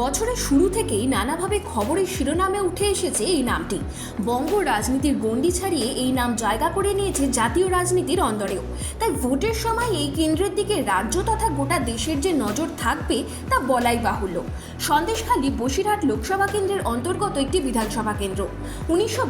বছরের শুরু থেকেই নানাভাবে খবরের শিরোনামে উঠে এসেছে এই নামটি। বঙ্গ রাজনীতির গণ্ডি ছাড়িয়ে এই নাম জায়গা করে নিয়েছে জাতীয় রাজনীতির অন্দরেও। তাই ভোটের সময় এই কেন্দ্রের দিকে রাজ্য তথা গোটা দেশের যে নজর থাকবে তা বলাই বাহুল্য। সন্দেশখালী বসিরহাট লোকসভা কেন্দ্রের অন্তর্গত একটি বিধানসভা কেন্দ্র। উনিশশো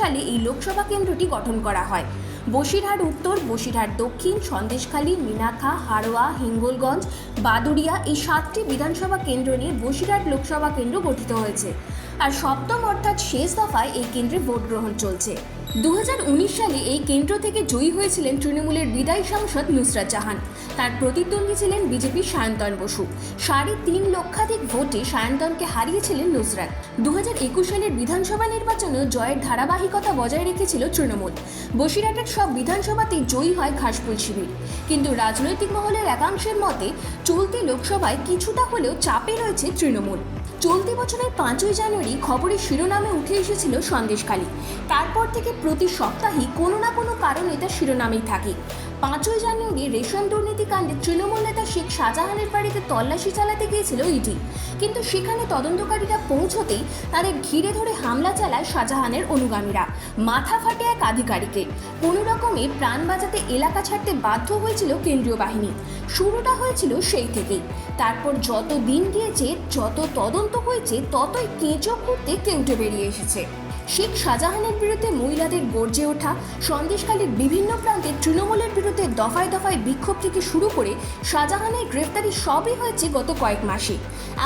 সালে এই লোকসভা কেন্দ্রটি গঠন করা হয়। বসিরহাট উত্তর, বসিরহাট দক্ষিণ, সন্দেশখালী, মিনাখা হাড়োয়া হিঙ্গলগঞ্জ, বাদুড়িয়া এই সাতটি বিধানসভা কেন্দ্র নিয়ে বসিরহাট লোকসভা কেন্দ্র গঠিত হয়েছে। আর সপ্তম অর্থাৎ শেষ দফায় এই কেন্দ্রে ভোট গ্রহণ চলছে। উনিশ সালে এই কেন্দ্র থেকে জয়ী হয়েছিলেন তৃণমূলের বিদায়ী সাংসদ নুসরাত জাহান। তার প্রতিদ্বন্দ্বী ছিলেন বিজেপির সায়ন্তন বসু। সাড়ে তিন লক্ষাধিক ভোটে সায়ন্তনকে হারিয়েছিলেন নুসরাত। দুহাজার একুশ সালের বিধানসভা নির্বাচনেও জয়ের ধারাবাহিকতা বজায় রেখেছিল তৃণমূল। বসিরহাটের সব বিধানসভাতেই জয়ী হয় ঘাসফুল শিবির। কিন্তু রাজনৈতিক মহলের একাংশের মতে, চলতি লোকসভায় কিছুটা হলেও চাপে রয়েছে তৃণমূল। চলতি বছরের পাঁচই জানুয়ারি খবরের শিরোনামে উঠে এসেছিল সন্দেশখালী। তারপর থেকে প্রতি সপ্তাহেই কোনো না কোনো কারণে তা শিরোনামেই থাকে। পাঁচই জানুয়ারি রেশন দুর্নীতিকাণ্ডে তৃণমূল নেতা শেখ শাহজাহানের বাড়িতে তল্লাশি চালাতে গিয়েছিল ইডি। কিন্তু সেখানে তদন্তকারীরা পৌঁছতেই তাদের ঘিরে ধরে হামলা চালায় শাহজাহানের অনুগামীরা। মাথা ফাটে এক আধিকারিকের। কোনো রকমে প্রাণ বাঁচাতে এলাকা ছাড়তে বাধ্য হয়েছিল কেন্দ্রীয় বাহিনী। শুরুটা হয়েছিল সেই থেকেই। তারপর যত দিন গিয়েছে, যত তদন্ত হয়েছে, ততই কেঁচো করতে কেউটে বেরিয়ে এসেছে। শেখ শাহজাহানের বিরুদ্ধে মহিলাদের গর্জে ওঠা সন্দেশকালে বিভিন্ন প্রান্তে তৃণমূলের বিরুদ্ধে দফায় দফায় বিক্ষোভ থেকে শুরু করে শাহজাহানের গ্রেফতারি সবই হয়েছে গত কয়েক মাসে।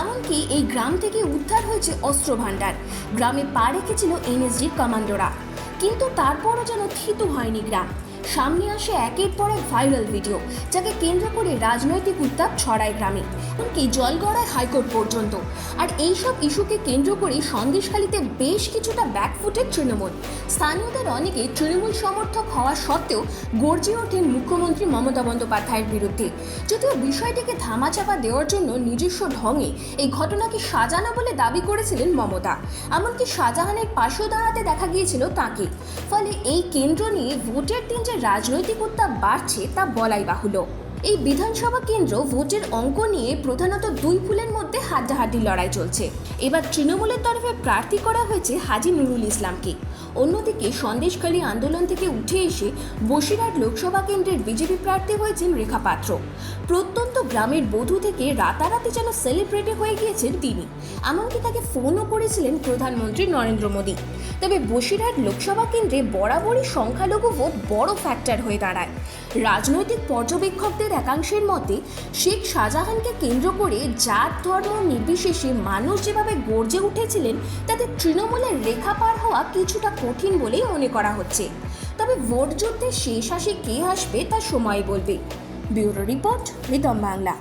এমনকি এই গ্রাম থেকে উদ্ধার হয়েছে অস্ত্র ভাণ্ডার। গ্রামে পা রেখেছিল এনএসজির কমান্ডোরা। কিন্তু তারপরও যেন থিতু হয়নি গ্রাম। সামনে আসে একের পর এক ভাইরাল ভিডিও যাকে কেন্দ্র করে রাজনৈতিক উত্তাপ ছড়ায় গ্রামে, এমনকি জলগড়ায় হাইকোর্ট পর্যন্ত। আর এইসব ইস্যুকে কেন্দ্র করে সন্দেশখালীতে বেশ কিছুটা ব্যাকফুটে তৃণমূল। স্থানীয়দের অনেকে তৃণমূল সমর্থক হওয়া সত্ত্বেও গর্জে ওঠেন মুখ্যমন্ত্রী মমতা বন্দ্যোপাধ্যায়ের বিরুদ্ধে। যদিও বিষয়টিকে ধামাচাপা দেওয়ার জন্য নিজস্ব ঢঙে এই ঘটনাকে সাজানো বলে দাবি করেছিলেন মমতা, এমনকি শাহজাহানের পাশেও দাঁড়াতে দেখা গিয়েছিল তাকে। ফলে এই কেন্দ্র নিয়ে ভোটের দিন যে রাজনৈতিক উত্তাপ বাড়ছে তা বলাই বাহুল্য। এই বিধানসভা কেন্দ্র ভোটের অঙ্ক নিয়ে প্রধানত দুই ফুলের মধ্যে হাড্ডাহাড্ডি লড়াই চলছে। এবার তৃণমূলের তরফে প্রার্থী করা হয়েছে হাজি নুরুল ইসলামকে। অন্যদিকে সন্দেশখালী আন্দোলন থেকে উঠে এসে বসিরহাট লোকসভা কেন্দ্রের বিজেপি প্রার্থী হয়েছেন রেখা পাত্র। প্রত্যন্ত গ্রামের বধূ থেকে রাতারাতি যেন সেলিব্রিটি হয়ে গিয়েছেন তিনি। এমনকি তাকে ফোনও করেছিলেন প্রধানমন্ত্রী নরেন্দ্র মোদী। তবে বসিরহাট লোকসভা কেন্দ্রে বরাবরই সংখ্যালঘু ভোট বড় ফ্যাক্টর হয়ে দাঁড়ায়। রাজনৈতিক পর্যবেক্ষকদের একাংশের মতে শেখ শাহজাহানকে কেন্দ্র করে জাত, ধর্ম নির্বিশেষে মানুষ যেভাবে গর্জে উঠেছিলেন, তাতে তৃণমূলের রেখা পার হওয়া কিছুটা কঠিন বলেই মনে করা হচ্ছে। তবে ভোট যুদ্ধে শেষ হাসি কে আসবে তা সময় বলবে। Bureau report Rhythm Bangla.